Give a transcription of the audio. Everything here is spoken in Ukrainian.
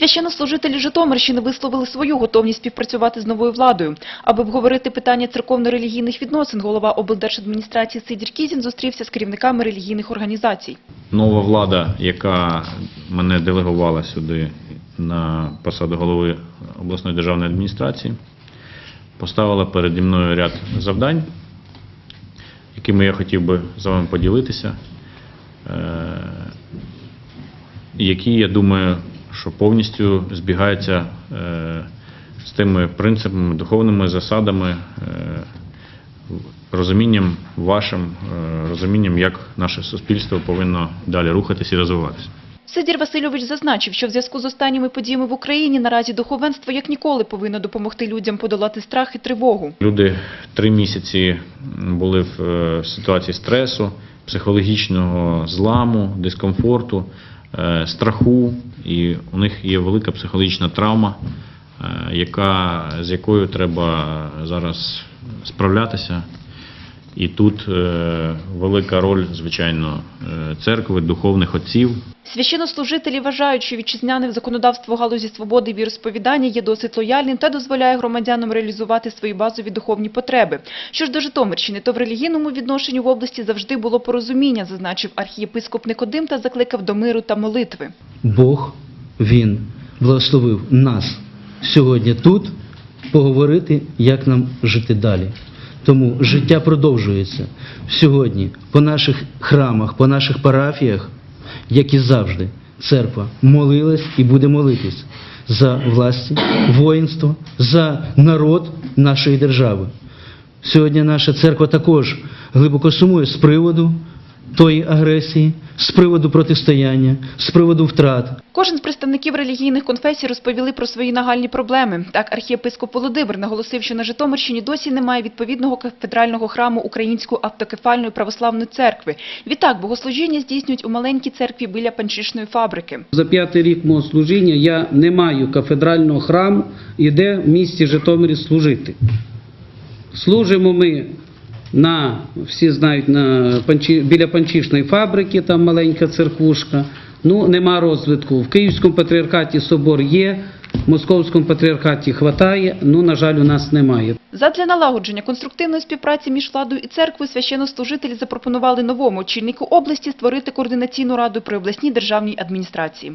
Священнослужителі Житомирщини висловили свою готовність співпрацювати з новою владою. Аби обговорити питання церковно-релігійних відносин, голова облдержадміністрації Сидір Кізін зустрівся з керівниками релігійних організацій. Нова влада, яка мене делегувала сюди на посаду голови обласної державної адміністрації, поставила переді мною ряд завдань, якими я хотів би з вами поділитися, е, які, я думаю, що повністю збігаються е, з тими принципами, духовними засадами, е, розумінням вашим, е, розумінням, як наше суспільство повинно далі рухатись і розвиватися. Сидір Васильович зазначив, що в зв'язку з останніми подіями в Україні наразі духовенство як ніколи повинно допомогти людям подолати страх і тривогу. Люди три місяці були в ситуації стресу, психологічного зламу, дискомфорту, страху, і у них є велика психологічна травма, е, яка, з якою треба зараз справлятися. І тут е, велика роль, звичайно, е, церкви, духовних отців, Священнослужителі вважають, що вітчизняне законодавство галузі свободи віросповідання є досить лояльним та дозволяє громадянам реалізувати свої базові духовні потреби. Що ж до Житомирщини, то в релігійному відношенню в області завжди було порозуміння, зазначив архієпископ Никодим та закликав до миру та молитви. Бог, Він благословив нас сьогодні тут поговорити, як нам жити далі. Тому життя продовжується сьогодні по наших храмах, по наших парафіях, як і завжди, церква молилась і буде молитись за власті, воїнство, за народ нашої держави. Сьогодні наша церква також глибоко сумує з приводу тої агресії, з приводу протистояння, з приводу втрат. Кожен з представників релігійних конфесій розповіли про свої нагальні проблеми. Так, архієпископ Володимир наголосив, що на Житомирщині досі немає відповідного кафедрального храму Української автокефальної православної церкви. Відтак, богослужіння здійснюють у маленькій церкві біля панчишної фабрики. За п'ятий рік мого служіння я не маю кафедрального храму, і де в місті Житомирі служити. Служимо ми на, всі знають, на панчі, біля панчішної фабрики, там маленька церквушка. Ну, нема розвитку. В Київському патріархаті собор є, в Московському патріархаті хватає, ну, на жаль, у нас немає. Задля налагодження конструктивної співпраці між владою і церквою священнослужителі запропонували новому очільнику області створити координаційну раду при обласній державній адміністрації.